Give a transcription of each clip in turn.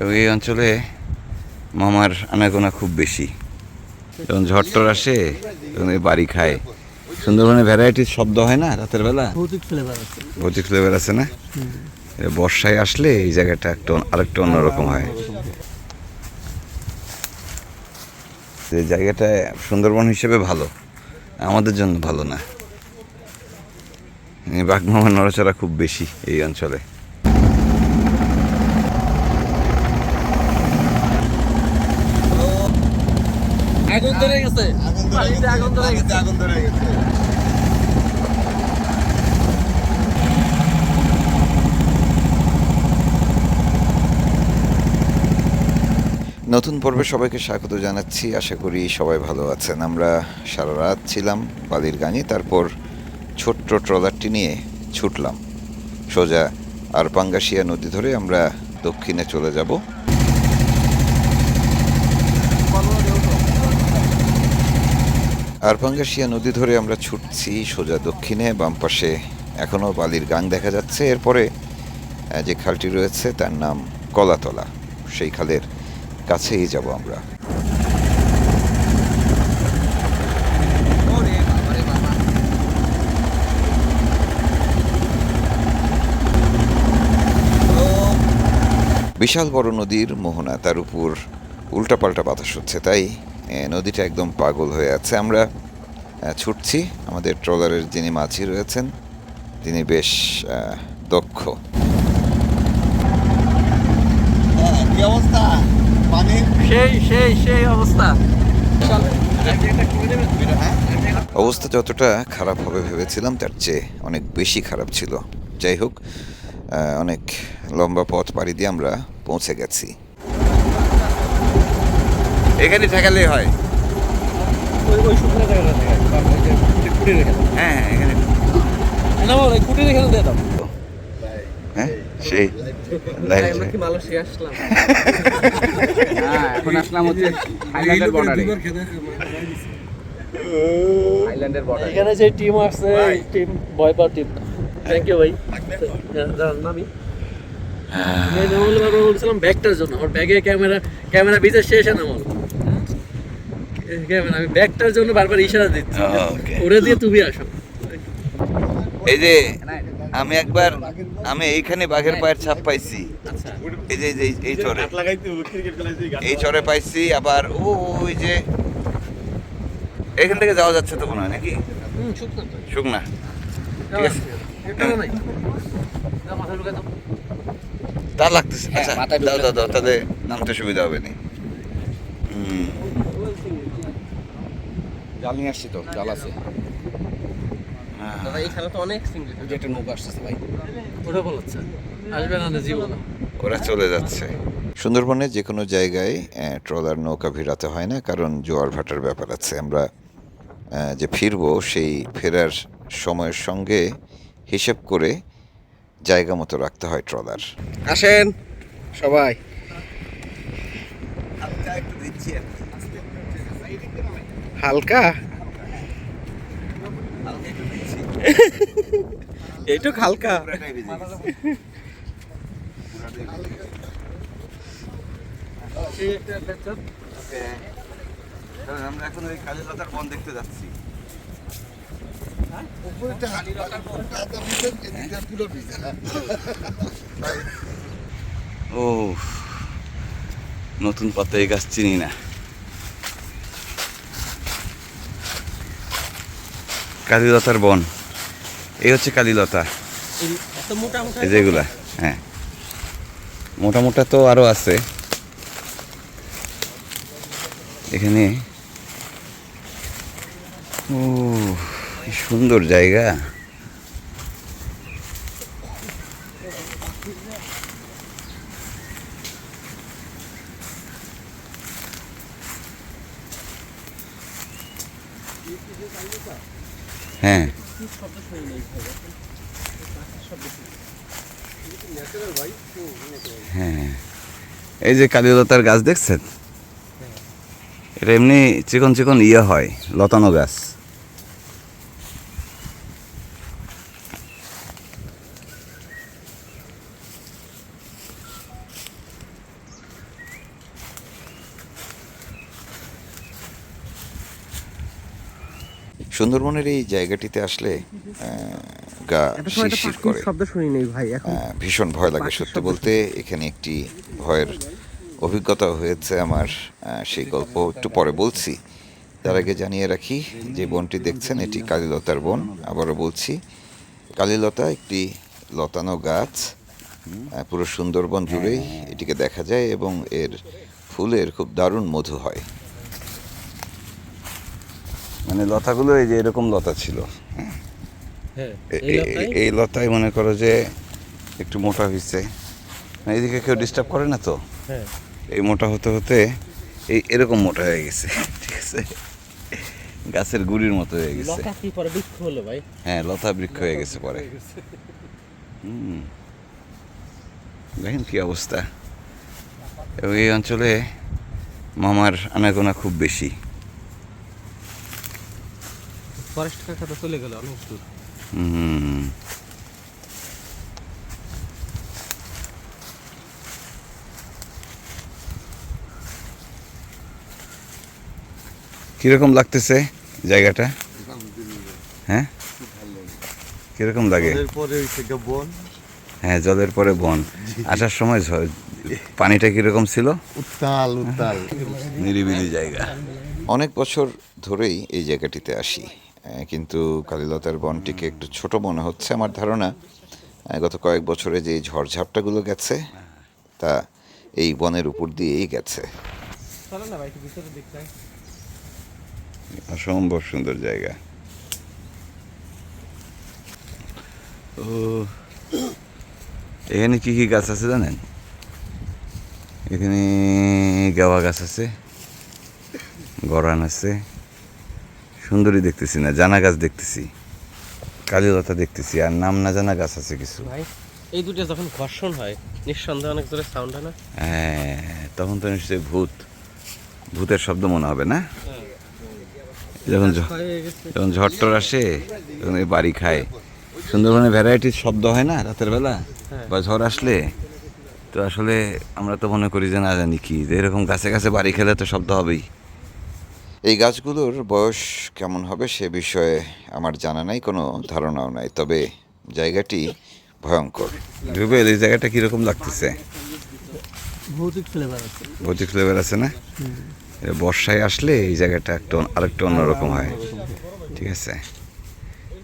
এবং এই অঞ্চলে মামার আনাগোনা খুব বেশি। যখন ঝড়টর আসে তখন এই বাড়ি খায়। সুন্দরবনে ভ্যারাইটির শব্দ হয় না রাতের বেলা? ভৌতিক ফ্লেভার আছে। ভৌতিক ফ্লেভার আছে না? বর্ষায় আসলে এই জায়গাটা একটু আরেকটু অন্যরকম হয়। এই জায়গাটা সুন্দরবন হিসেবে ভালো আমাদের জন্য ভালো না। এই বাঘমামার নড়াচড়া খুব বেশি এই অঞ্চলে। আগুন ধরে গেছে। আগুন ধরে গেছে। নতুন পর্বে সবাইকে স্বাগত জানাচ্ছি। আশা করি সবাই ভালো আছেন। আমরা সারা রাত ছিলাম বালির গাঙে তারপর ছোট্ট ট্রলারটি নিয়ে ছুটলাম। সোজা আর পাঙ্গাসিয়া নদী ধরে আমরা দক্ষিণে চলে যাব। আরপাঙ্গাসিয়া নদী ধরে আমরা ছুটছি সোজা দক্ষিণে, বাম পাশে এখনও বালির গাং দেখা যাচ্ছে। এরপরে যে খালটি রয়েছে তার নাম কলাতলা। সেই খালের কাছেই যাব আমরা। বিশাল বড় নদীর মোহনা, তার উপর উল্টাপাল্টা বাতাস হচ্ছে, তাই নদীটা একদম পাগল হয়ে আছে। আমরা ছুটছি। আমাদের ট্রলারের যিনি মাঝি রয়েছেন তিনি বেশ দক্ষ। অবস্থা? সেই সেই সেই অবস্থা। অবস্থা যতটা খারাপ হবে ভেবেছিলাম তার চেয়ে অনেক বেশি খারাপ ছিল। যাই হোক অনেক লম্বা পথ পাড়ি দিয়ে আমরা পৌঁছে গেছি। এখানে ঠেকালেই হয়। হ্যাঁ এখানে। না ওই কুটি রেখে দিয়ে দাও। সেই লাইভ আমরা কি আসলাম? হ্যাঁ এখন আসলাম হচ্ছে থাইল্যান্ডের বর্ডারে থাইল্যান্ডের বর্ডারে এখানে যে টিম আসছে টিম ভয় পাওয়া টিম থ্যাংক ইউ ভাই। আমি বলছিলাম ব্যাগটার জন্য। আমার ব্যাগে ক্যামেরা ক্যামেরা ভিজে শেষ না আমার। আমি ব্যাগটার জন্য বারবার ইশারা দিচ্ছি। ওরে দিয়ে তুমি আসো। এই যে আমি একবার আমি এইখানে বাঘের পায়ের ছাপ পাইছি। আচ্ছা। এই যে এই চরে। এই চরে পাইছি আবার ও ওই যে এখান থেকে যাওয়া যাচ্ছে তো মনে হয় নাকি? শুকনো ঠিক আছে। তা লাগতেছে। হ্যাঁ, আচ্ছা দাও দাও দাও। তাহলে নামতে সুবিধা হবে না হুম জাল নিয়ে আসছি তো জাল আছে। হ্যাঁ। দাদা এই খেলা তো অনেক সিঙ্গেল যে একটা নৌকা আসতেছে ভাই। ওটা বলাচ্ছে আসবে না না জীবন। ওরা চলে যাচ্ছে। সুন্দরবনের যে কোনো জায়গায় ট্রলার নৌকা ভিড়াতে হয় না কারণ জোয়ার ভাটার ব্যাপার আছে। আমরা যে ফিরবো সেই ফেরার সময়ের সঙ্গে হিসেব করে জায়গা মতো রাখতে হয় ট্রলার। আসেন সবাই। হালকা এইটুক হালকা। আমরা এখন ওই কালীলতার বন দেখতে যাচ্ছি ও নতুন পাতা এই গাছ চিনি না কালীলতার বন। এই হচ্ছে কালীলতা। এই যেগুলা হ্যাঁ। মোটা মোটা তো আরও আছে। এখানে ও সুন্দর জায়গা। হ্যাঁ। হ্যাঁ। এই যে কালীলতার গাছ দেখছেন? এটা এমনি চিকন চিকন ইয়ে হয়, লতানো গাছ। সুন্দরবনের এই জায়গাটিতে আসলে গা শিরশির করে। আহ, ভীষণ ভয় লাগে সত্যি বলতে। এখানে একটি ভয়ের অভিজ্ঞতা হয়েছে আমার সেই গল্প একটু পরে বলছি। তার আগে জানিয়ে রাখি যে বনটি দেখছেন এটি কালীলতার বন। আবারও বলছি কালীলতা একটি লতানো গাছ পুরো সুন্দরবন জুড়েই এটিকে দেখা যায় এবং এর ফুলের খুব দারুণ মধু হয়। মানে লতাগুলো এই যে এরকম লতা ছিল। হ্যাঁ এই লতায় মনে করো যে একটু মোটা হয়েছে মানে এদিকে কেউ ডিস্টার্ব করে না তো? হ্যাঁ। এই মোটা হতে হতে এই এরকম মোটা হয়ে গেছে ঠিক আছে? গাছের গুড়ির মতো হয়ে গেছে। হ্যাঁ লতা বৃক্ষ হয়ে গেছে পরে। হুম। দেখেন কি অবস্থা। এবং এই অঞ্চলে মামার আনাগোনা খুব বেশি। ফরেস্ট কাকা তো চলে গেল অনেক দূর। হুম। কীরকম লাগতেছে জায়গাটা? হ্যাঁ? কীরকম লাগে? এরপরে ওই বন। হ্যাঁ জলের পরে বন। আসার সময় পানিটা কীরকম ছিল? উত্তাল উত্তাল। নিরিবিলি জায়গা। অনেক বছর ধরেই এই জায়গাটিতে আসি। কিন্তু কালীলতার বনটিকে একটু ছোট মনে হচ্ছে আমার ধারণা। গত কয়েক বছরে যে ঝড়ঝাপটাগুলো গেছে তা এই বনের উপর দিয়েই গেছে। অসম্ভব সুন্দর জায়গা। ও এখানে কি কি গাছ আছে জানেন? এখানে গাওয়া গাছ আছে গরান আছে। সুন্দরী দেখতেছি না জানা গাছ দেখতেছি কালীলতা দেখতেছি আর নাম না জানা গাছ আছে কিছু। ভাই এই দুটো যখন ঘর্ষণ হয় নিঃসন্দেহে অনেক জোরে সাউন্ড হয় না? হ্যাঁ তখন তো নিশ্চয়ই ভূত ভূতের শব্দ মনে হবে না? যখন যখন ঝড় টর আসে তখন এই বাড়ি খায়। সুন্দরবনে ভ্যারাইটির শব্দ হয় না রাতের বেলা? বা ঝড় আসলে? তো আসলে আমরা তো মনে করি যে না জানি কি যে এরকম গাছে গাছে বাড়ি খেলে তো শব্দ হবেই। এই গাছগুলোর বয়স কেমন হবে সে বিষয়ে আমার জানা নাই কোনো ধারণাও নাই। তবে জায়গাটি ভয়ঙ্কর। রুবেল এই জায়গাটা কীরকম লাগতেছে? ভৌতিক ফ্লেভার আছে। ভৌতিক ফ্লেভার আছে না? বর্ষায় আসলে এই জায়গাটা একটু আরেকটু অন্যরকম হয়। ঠিক আছে?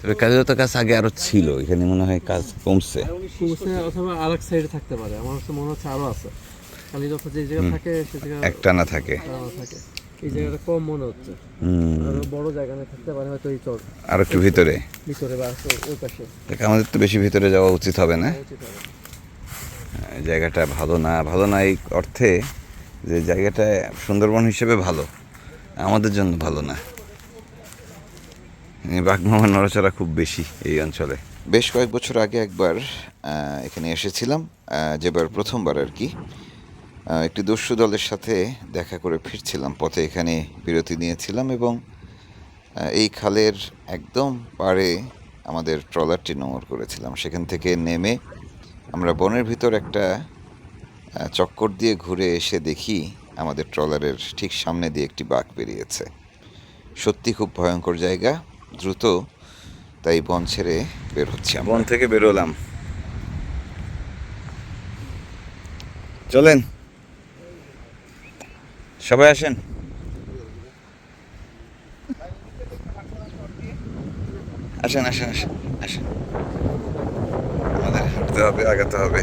তবে কাজের তো কাজ আগে আরও ছিল এখানে মনে হয় কাজ কমছে। কুমসে অথবা আরেক সাইডে থাকতে পারে। আমার মনে হচ্ছে আরও আছে। খালি যখন যে জায়গা থাকে সে জায়গা একটানা থাকে। থাকে। এই জায়গাটা কম মনে হচ্ছে। আরও বড় জায়গা না থাকতে পারে হয়তো এই চর। আর একটু ভিতরে? ভিতরে বা ওই পাশে। দেখ আমাদের তো বেশি ভিতরে যাওয়া উচিত হবে না। জায়গাটা ভালো না। ভালো না এই অর্থে যে জায়গাটা সুন্দরবন হিসেবে ভালো আমাদের জন্য ভালো না। বাঘমামা নড়াচড়া খুব বেশি এই অঞ্চলে। বেশ কয়েক বছর আগে একবার এখানে এসেছিলাম যেবার প্রথমবার আর কি। একটি দস্যু দলের সাথে দেখা করে ফিরছিলাম, পথে এখানে বিরতি নিয়েছিলাম এবং এই খালের একদম পাড়ে আমাদের ট্রলারটি নোঙর করেছিলাম। সেখান থেকে নেমে আমরা বনের ভিতর একটা চক্কর দিয়ে ঘুরে এসে দেখি আমাদের ট্রলারের ঠিক সামনে দিয়ে একটি বাঘ বেরিয়েছে। সত্যি খুব ভয়ঙ্কর জায়গা, দ্রুত তাই বন ছেড়ে বের হচ্ছে বন থেকে বেরোলাম। চলেন। সবাই আসেন। আসেন আসেন আসেন আসেন। আমাদের হাঁটতে হবে আগাতে হবে।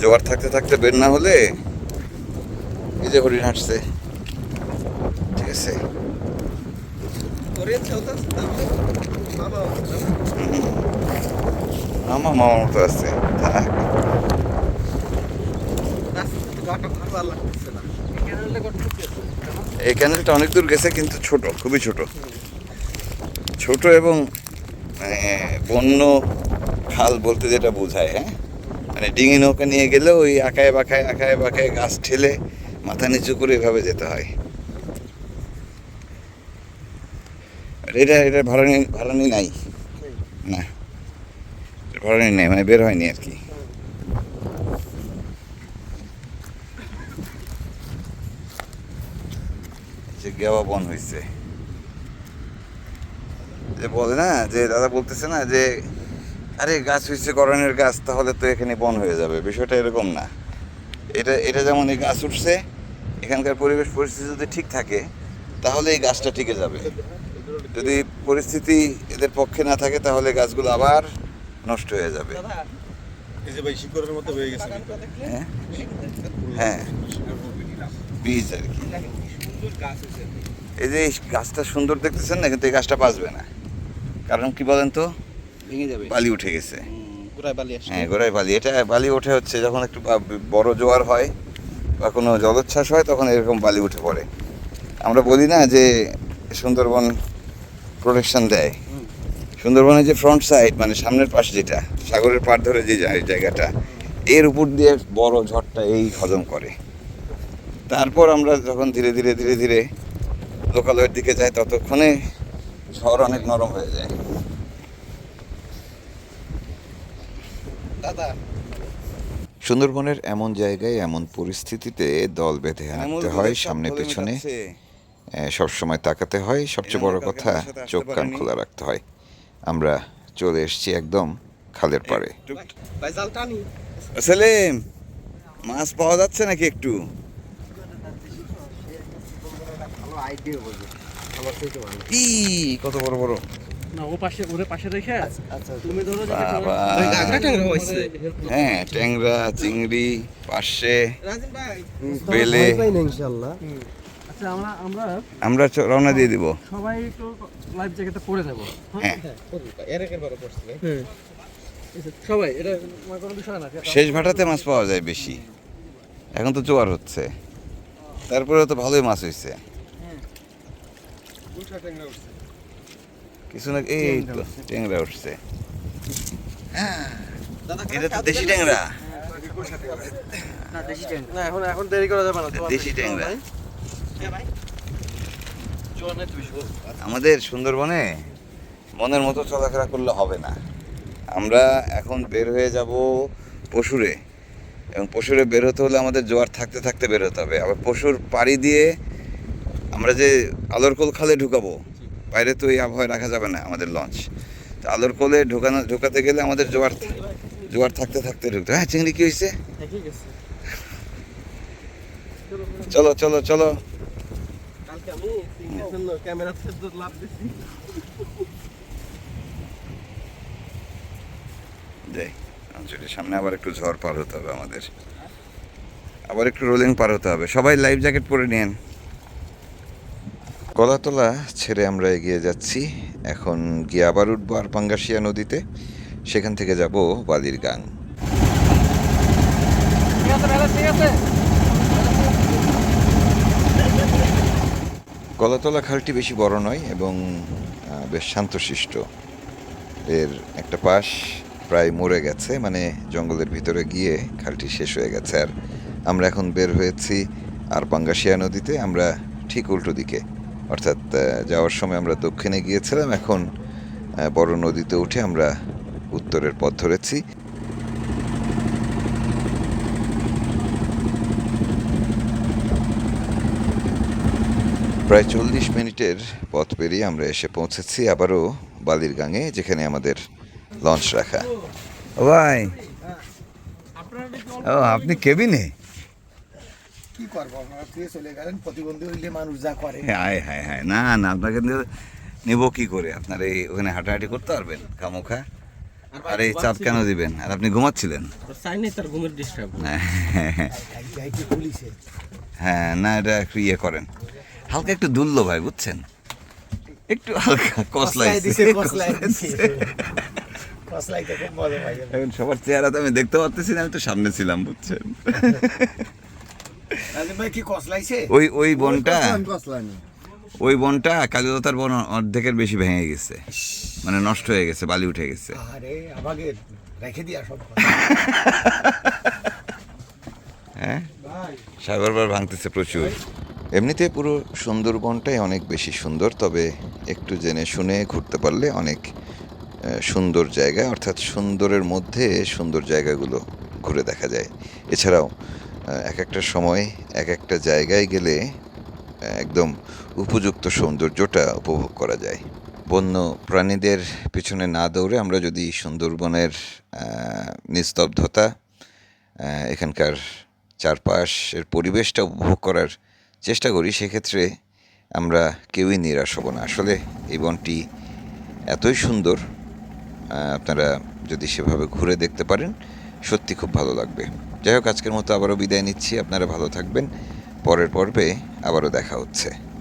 জোয়ার থাকতে থাকতে বের না হলে এই যে হরিণ হাঁটছে। ঠিক আছে। আমার মামার মতো আছে। থাক। এই ক্যানেলটা অনেক দূর গেছে, কিন্তু ছোট, খুবই ছোট। ছোট এবং মানে বন্য খাল বলতে যেটা বোঝায় হ্যাঁ? মানে ডিঙি নৌকা নিয়ে গেলে ওই আঁকায় বাঁকায় আঁকায় বাঁকায় গাছ ঠেলে মাথা নিচু করে এভাবে যেতে হয়। এটা এটা ভাড়া ভাড়া নাই? না। করেনি নাই মানে বের হয়নি আর কি। যে গেওয়া বন হয়েছে যে বলে না, যে দাদা বলতেছে না যে, আরে গাছ হয়েছে করণের গাছ, তাহলে তো এখানে বন হয়ে যাবে। বিষয়টা এরকম না। এটা এটা যেমন এই গাছ উঠছে, এখানকার পরিবেশ পরিস্থিতি যদি ঠিক থাকে, তাহলে এই গাছটা টিকে যাবে। যদি পরিস্থিতি এদের পক্ষে না থাকে, তাহলে গাছগুলো আবার নষ্ট হয়ে যাবে। এই যে ভাই শিকড়ের মতো হয়ে গেছে হ্যাঁ? হ্যাঁ। বীজ আর কি। এই যে এই গাছটা সুন্দর দেখতেছেন না কিন্তু এই গাছটা বাঁচবে না। কারণ কি বলেন তো? ভেঙে যাবে। বালি উঠে গেছে। হ্যাঁ গোড়ায় বালি। এটা বালি ওঠে হচ্ছে যখন একটু বড় জোয়ার হয় বা কোনো জলোচ্ছ্বাস হয় তখন এরকম বালি উঠে পড়ে। আমরা বলি না যে সুন্দরবন প্রোটেকশন দেয়। সুন্দরবনের যে ফ্রন্ট সাইড মানে সামনের পাশে যেটা সাগরের পাড় ধরে যে জায়- জায়গাটা এর উপর দিয়ে বড় ঝড়টা এই হজম করে। তারপর আমরা যখন ধীরে ধীরে ধীরে ধীরে লোকালয়ের দিকে যাই ততক্ষণে ঝড় অনেক নরম হয়ে যায়। দাদা। সুন্দরবনের এমন জায়গায় এমন পরিস্থিতিতে দল বেঁধে হাঁটতে হয় সামনে পেছনে। সবসময় তাকাতে হয় সবচেয়ে বড় কথা চোখ কান খোলা রাখতে হয়। আমরা চলে এসেছি একদম খালের পাড়ে। সেলিম মাছ পাওয়া যাচ্ছে নাকি একটু? ভালো আইডিয়া বলবে আমার থেকে ভালো কি কত বড় বড়? না পাশে ওরে পাশে রেখে আচ্ছা, তুমি ধরো যে বাবা। ওই গাগরা ট্যাংরা হ্যাঁ ট্যাংরা চিংড়ি ভাই। বেলে। আচ্ছা আমরা আমরা রওনা দিয়ে দিব। সবাই একটু লাইফ জ্যাকেটটা পরে নেব। হ্যাঁ। এর বড় সবাই এটা কোনো বিষয় না শেষ ভাটাতে মাছ পাওয়া যায় বেশি। এখন তো জোয়ার হচ্ছে। তারপরে তো ভালোই মাছ হয়েছে কিছু না এই তো ট্যাংরা উঠছে। এটা তো দেশি ট্যাংরা। না এখন এখন দেরি করা যাবে না দেশি ট্যাংরা আমাদের সুন্দরবনে মনের মতো চলাফেরা করলে হবে না। আমরা এখন বের হয়ে যাব পশুরে এবং পশুরে বের হতে হলে আমাদের জোয়ার থাকতে থাকতে বের হতে হবে। আবার পশুর পাড়ি দিয়ে আমরা যে আলোরকোল খালে ঢুকাবো বাইরে তো এই আবহাওয়ায় রাখা যাবে না আমাদের লঞ্চ তো আলোরকোলে ঢোকানো ঢোকাতে গেলে আমাদের জোয়ার জোয়ার থাকতে থাকতে ঢুকতে হ্যাঁ চিংড়ি কি হয়েছে? চলো চলো চলো। কালকে আমি জন্য লাভ দিছি যাই সামনে আবার একটু ঝড় পার হতে হবে আমাদের আবার একটু রোলিং পার হতে হবে সবাই লাইফ জ্যাকেট পরে নিন কলাতলা ছেড়ে আমরা এগিয়ে যাচ্ছি এখন গিয়ে আবার উঠবো আর পাঙ্গাসিয়া নদীতে সেখান থেকে যাব বালির গাং ঠিক আছে ঠিক আছে কলাতলা খালটি বেশি বড় নয় এবং বেশ শান্তশিষ্ট। এর একটা পাশ প্রায় মরে গেছে মানে জঙ্গলের ভিতরে গিয়ে খালটি শেষ হয়ে গেছে। আর আমরা এখন বের হয়েছি আর পাঙ্গাসিয়া নদীতে, আমরা ঠিক উল্টো দিকে। অর্থাৎ যাওয়ার সময় আমরা দক্ষিণে গিয়েছিলাম, এখন বড় নদীতে উঠে আমরা উত্তরের পথ ধরেছি। প্রায় চল্লিশ মিনিটের পথ পেরিয়ে আমরা এসে পৌঁছেছি আবারও বালির গাঙে যেখানে আমাদের লঞ্চ রাখা। ভাই। ও আপনি কেবিনে? কি করব? আপনারা তুই চলে গেলেন প্রতিবন্ধী হইলে মানুষ যা করে। হায় হায় হায় না না আপনাকে নেব কি করে? আপনার এই ওখানে হাঁটাহাঁটি করতে পারবেন খামোখা? আর এই চাপ কেন দিবেন? আর আপনি ঘুমাচ্ছিলেন? তার ঘুমের ডিস্টার্ব হ্যাঁ না এটা একটু ইয়ে করেন। হালকা একটু দুললো ভাই বুঝছেন? একটু হালকা কসলাই এখন সবার চেহারা তো আমি দেখতে পারতেছি না আমি তো সামনে ছিলাম বুঝছেন? ওই ওই বনটা ওই বনটা কালীলতার বন অর্ধেকের বেশি ভেঙে গেছে। মানে নষ্ট হয়ে গেছে বালি উঠে গেছে। রেখে দিয়া সব হ্যাঁ? সাগরবার ভাঙতেছে প্রচুর। এমনিতে পুরো সুন্দরবনটাই অনেক বেশি সুন্দর, তবে একটু জেনে শুনে ঘুরতে পারলে অনেক সুন্দর জায়গা। অর্থাৎ সুন্দরের মধ্যে সুন্দর জায়গাগুলো ঘুরে দেখা যায়। এছাড়াও এক একটা সময় এক একটা জায়গায় গেলে একদম উপযুক্ত সৌন্দর্যটা উপভোগ করা যায়। বন্য প্রাণীদের পিছনে না দৌড়ে আমরা যদি সুন্দরবনের নিস্তব্ধতা এখানকার চারপাশের পরিবেশটা উপভোগ করার চেষ্টা করি, সেক্ষেত্রে আমরা কেউই নিরাশ হব না। আসলে এই বনটি এতই সুন্দর আপনারা যদি সেভাবে ঘুরে দেখতে পারেন, সত্যি খুব ভালো লাগবে। যাই হোক, আজকের মতো আবারও বিদায় নিচ্ছি। আপনারা ভালো থাকবেন। পরের পর্বে আবারও দেখা হচ্ছে।